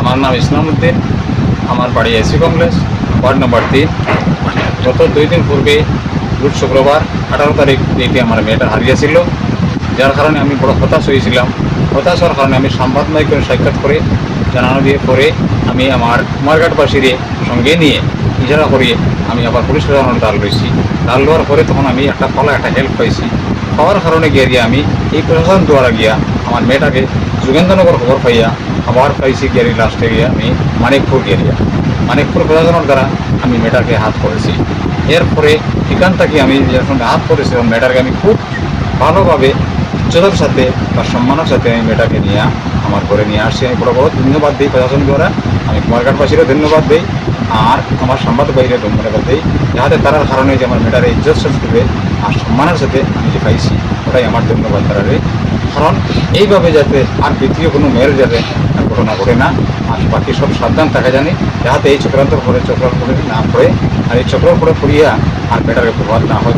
আমার নাম ইসলাম উদ্দিন আমার বাড়ি এসি কমপ্লেক্স, ওয়ার্ড নম্বর তিন। গত দুই দিন পূর্বে, রোজ শুক্রবার, আঠারো তারিখ এটি আমার মেয়েটা হারিয়েছিল, যার কারণে আমি বড় হতাশ হয়েছিলাম। হতাশ হওয়ার কারণে আমি সংবাদ মাধ্যমে সাক্ষাৎ করে, জানানো দিয়ে পরে আমি আমার কুমারঘাটবাসীরে সঙ্গে নিয়ে ইশারা করিয়ে আমি আবার পুলিশ প্রশাসনের ডাল লইছি। ডাল লওয়ার পরে তখন আমি একটা কলা একটা হেল্প পাইছি। পাওয়ার কারণে গিয়ে গিয়ে আমি এই প্রশাসন দ্বারা গিয়া আমার মেয়েটাকে যোগেন্দ্রনগর খবর পাইয়া আবার পাইছি গিয়ারি লাস্টে গিয়ে আমি মানিকপুর গিয়ারিয়া মানিকপুর প্রশাসনের দ্বারা আমি মেয়েটাকে হাত করেছি। এরপরে এখান থেকে আমি যখন হাত করেছি তখন মেয়েটাকে আমি খুব ভালোভাবে ইজ্জতের সাথে বা সম্মানের সাথে আমি মেয়েটাকে নিয়ে আমার ঘরে নিয়ে আসছি। আমি বড় বড় ধন্যবাদ দিই প্রশাসন দ্বারা। আমি কুমারঘাটবাসীরও ধন্যবাদ দিই। আর আমার সংবাদ বাইরে ধন্যবাদ দিই। যাহাতে তারার কারণে যে আমার মেয়েটার ইজ্জত সাথে আর সম্মানের সাথে আমি যে পাইছি, ওটাই আমার ধন্যবাদ তারারে কারণ এইভাবে যাতে আর দ্বিতীয় কোনো মেয়ের যাতে আর ঘটনা ঘটে না। আর বাকি সব সাবধান থাকা জানি। যাহাতে এই চক্রান্তর করে চক্রান্ত করে না পড়ে। আর এই চক্র করে পড়িয়া আর মেয়েটাকে প্রভাব না হয়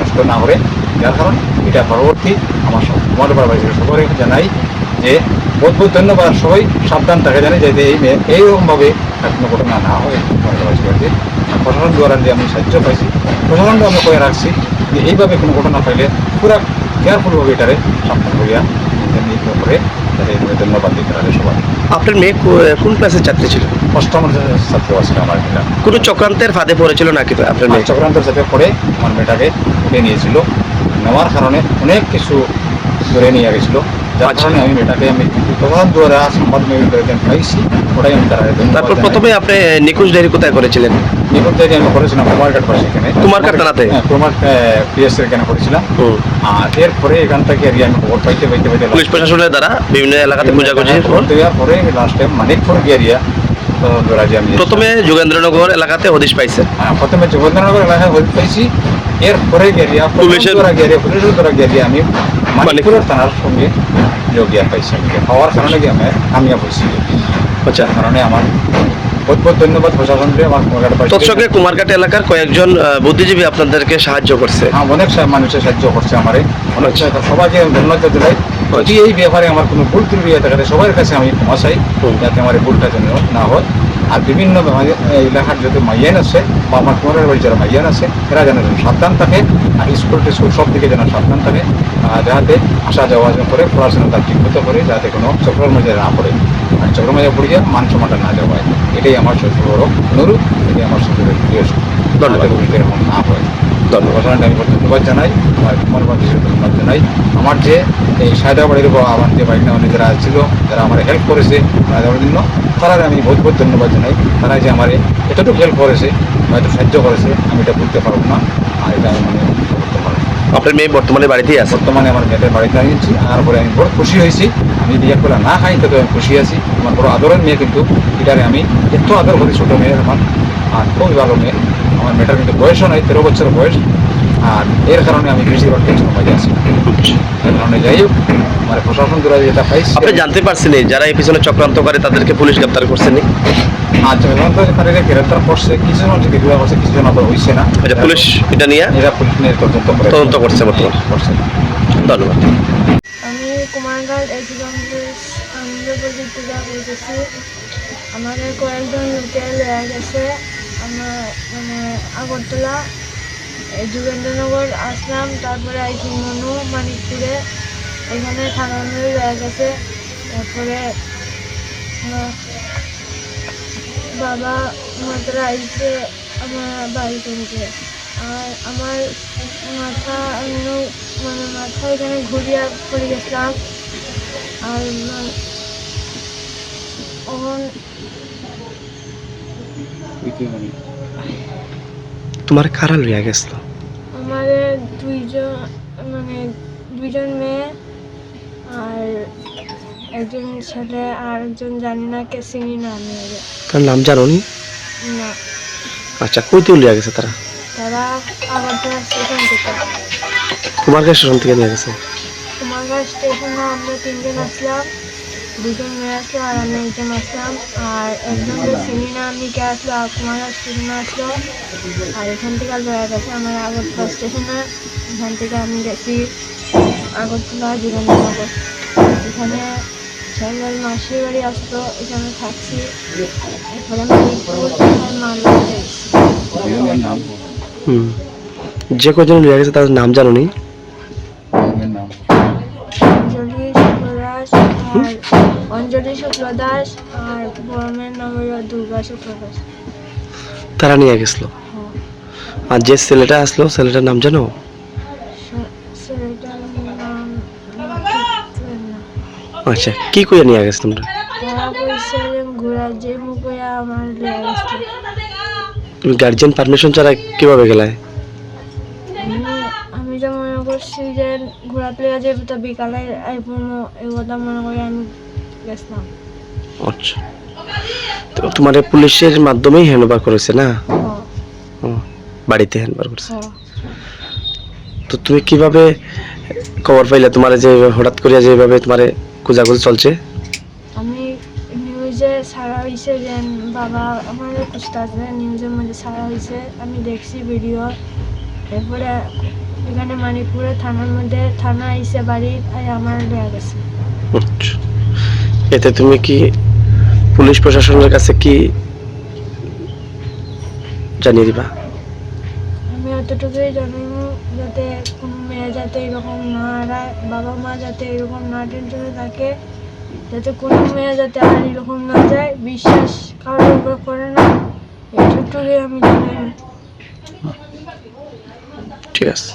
নষ্ট না করে। যার কারণ এটা পরবর্তী আমার কুমার বাড়ির সবাই জানাই যে বহুত বহুত ধন্যবাদ। সবাই সাবধান থাকা জানি, যাতে এই মেয়ে এইরকমভাবে কোনো ঘটনা না হয়। প্রশাসন দ্বারা যে আমি সাহায্য পাইছি, প্রশাসনকে আমি কয়ে রাখছি যে এইভাবে কোনো ঘটনা পাইলে পুরা কেয়ারফুলভাবে এটারে সাবধান করিয়া করে দিতে পারে সবাই আপনার মেয়ে কোন ক্লাসের ছাত্রী ছিল? অষ্টম ছাত্র আছে আমার মেয়েটা। কোনো চক্রান্তের ফাঁদে পড়েছিল নাকি আপনার মেয়ে? চক্রান্তের সাথে পড়ে আমার মেয়েটাকে উঠে নিয়েছিল। নেওয়ার কারণে অনেক কিছু ধরে নিয়ে গেছিল। যার। কারণে আমি আমি পাইছি ওটাই আমি তারা তারপর প্রথমে আপনি নিখোঁজ ডায়েরি কোথায় করেছিলেন আমি করেছিলাম কুমারঘাট পাশে এখানে কুমারঘাট থানাতে? হ্যাঁ কুমার পিএস এখানে করেছিলাম। আর এরপরে এখান থেকে আমি খবর পাইতে পাইতে পাইতে পুলিশ প্রশাসনের দ্বারা বিভিন্ন এলাকাতে খোঁজাখুঁজি খবর দেওয়ার পরে লাস্ট টাইম মানিকপুর প্রথমে যোগেন্দ্রনগর এলাকাতে হদিশ পাইছে হ্যাঁ, প্রথমে যোগেন্দ্রনগর এলাকায় হয়ে পাইছি এরপরে গেরিয়া পুলিশের- দ্বারা গেরিয়া পুলিশের দ্বারা গেরিয়া আমি মানিকপুরের থানার সঙ্গে যোগিয়া পাইছি আমি হওয়ার কারণে কি আমি কামিয়াব হয়েছি? আচ্ছা। কারণে আমার বহুত বহুত ধন্যবাদ প্রশাসনকে আমার তৎসঙ্গে কুমারঘাট এলাকার কয়েকজন বুদ্ধিজীবী আপনাদেরকে সাহায্য করছে। হ্যাঁ অনেক মানুষের সাহায্য করছে আমারে। অনেক সা- সবাইকে আমি ধন্যবাদ দিলাই যদি এই ব্যাপারে আমার কোনো ভুল ত্রুটি হয়ে থাকে সবার কাছে আমি ক্ষমা চাই। যাতে আমার ভুলটা যেন না হয়। আর বিভিন্ন এলাকার যত মাইয়ান আছে বা আমার কুমারের বাড়ি যারা মাইয়ান আছে এরা যেন যেন সাবধান থাকে আর স্কুল টিস্কুল সব দিকে যেন সাবধান থাকে যাহাতে আসা যাওয়া করে পড়াশোনা তার ঠিক মতো করে যাতে কোনো চক্রের মধ্যে না পড়ে। আর চক্রের মধ্যে পড়িয়া মান সম্মানটা না যাওয়া হয়। এটাই আমার সবচেয়ে বড় অনুরোধ এটাই আমার সবচেয়ে প্রিয় ধন্যবাদ। এরকম না হয়। ধন্যবাদ। আমি ধন্যবাদ জানাই আমার কুমার ধন্যবাদ জানাই। আমার যে এই সায়দাবাড়ির বা আমার যে নেওয়া যারা ছিল যারা আমার হেল্প করেছে সায়দাবাড়ির জন্য তারা আমি বহুত বহুত ধন্যবাদ জানাই। তারা যে আমার এতটুকু হেল্প করেছে বা এত সাহায্য করেছে আমি এটা বলতে পারব না। আর এটা আমি মানে। আপনার মেয়ে বর্তমানে বাড়িতেই আছে? বর্তমানে আমার মেয়েদের বাড়িতে আনিয়েছি আর পরে আমি বড় খুশি হয়েছি। আমি বিয়ে করে না খাই তাতে আমি খুশি আছি। আমার বড় আদরের মেয়ে কিন্তু এটারে আমি এত আদর করি ছোটো মেয়ের আমার। আর খুবই ভালো মেয়ে। আমার মেয়েটার কিন্তু বয়সও নাই তেরো বছর বয়স। আর এর কারণে আমি বেশিরভাগ টেনশন পাই আছি এর কারণে যাই হোক আমার প্রশাসন দ্বারা যেটা পাইছি আপনি জানতে পারছেন যারা এই পিছনে চক্রান্ত করে তাদেরকে পুলিশ গ্রেপ্তার করছেন নি? আর যখন তো তারা গ্রেপ্তার করছে কিছু জন করছে কিছু জন আবার হয়েছে না। আচ্ছা পুলিশ এটা নিয়ে? এরা পুলিশ নিয়ে তদন্ত করে। তদন্ত করছে বর্তমানে। করছে। ধন্যবাদ। আমি কুমারঘাট এসি কমপ্লেক্স পূজা করতেছি আমাদের কয়েকজন লোকে লয়ে গেছে আমার মানে আগরতলা। যুগেন্দ্রনগর আসলাম, তারপরে আইছি মনু, মানিকপুরে। এখানে থানানো লয়ে গেছে তারপরে বাবা মাত্রা আইছে আমার বাড়ি থেকে। আর আমার মাথা মানে মাথা এখানে ঘুরিয়া পড়ে গেছিলাম। আর তখন তোমার কারা লইয়া গেছিল? আমাদের দুইজন মানে দুইজন মেয়ে আর একজন ছেলে আর একজন জানি না কে চিনি না আমি। তার নাম জানো নি? না। আচ্ছা কইতে লিয়া গেছে তারা? তারা আগরতলা স্টেশন থেকে। কুমারঘাট স্টেশন থেকে নিয়ে গেছে? কুমারঘাট স্টেশনে আমরা তিনজন আসলাম। দুজন মেয়ে আসলো আর আমি একজন আসলাম। আর একজনকে চিনি না আমি কে আসলো আর কুমারঘাট স্টেশনে আসলো। আর এখান থেকে লয়ে গেছে আমার আগরতলা স্টেশনে। এখান থেকে আমি গেছি আগরতলা যুগেন্দ্রনগর এখানে ছেলের মাসির বাড়ি আসতো এখানে থাকছি। এরপরে আমি আর যে কজন গেছে তাদের নাম জানো নি? দাস আর অঞ্জলি শুক্ল দাস আর বড় মেয়ের নাম হলো দুর্গা শুক্ল দাস। তারা নিয়ে গেছিল? হ্যাঁ। আর যে ছেলেটা আসলো ছেলেটার নাম জানো? আচ্ছা কি করে নিয়ে গেছে তোমরা? গার্জিয়ান পারমিশন ছাড়া কীভাবে গেলায়? করছি যে ঘোরা প্লেয়া যাবে তো বিকালে আইফোন এই কথা মনে করে আমি গেছিলাম। আচ্ছা। তো তোমার পুলিশের মাধ্যমেই হ্যান্ডওভার করেছে না? হ্যাঁ বাড়িতে হ্যান্ডওভার করেছে? তো তুমি কীভাবে খবর পাইলে তোমার যে হঠাৎ করিয়া যেভাবে তোমার খোঁজাখুঁজি চলছে? আমি নিউজে সারা হয়েছে যে বাবা আমার খুঁজতেছে নিউজের মধ্যে সারা হয়েছে আমি দেখছি ভিডিও এরপরে এখানে মানিকপুরে থানার মধ্যে থানা আইসে বাড়ি আমার দেয়া গেছে। এতে তুমি কি পুলিশ প্রশাসনের কাছে কি জানিয়ে দিবা? আমি অতটুকুই জানাব যাতে কোনো মেয়ে যাতে এরকম না হারায় বাবা মা যাতে এরকম না টেনশনে থাকে যাতে কোনো মেয়ে যাতে আর এরকম না যায় বিশ্বাস কারোর উপর করে না এতটুকুই আমি জানাই ঠিক আছে।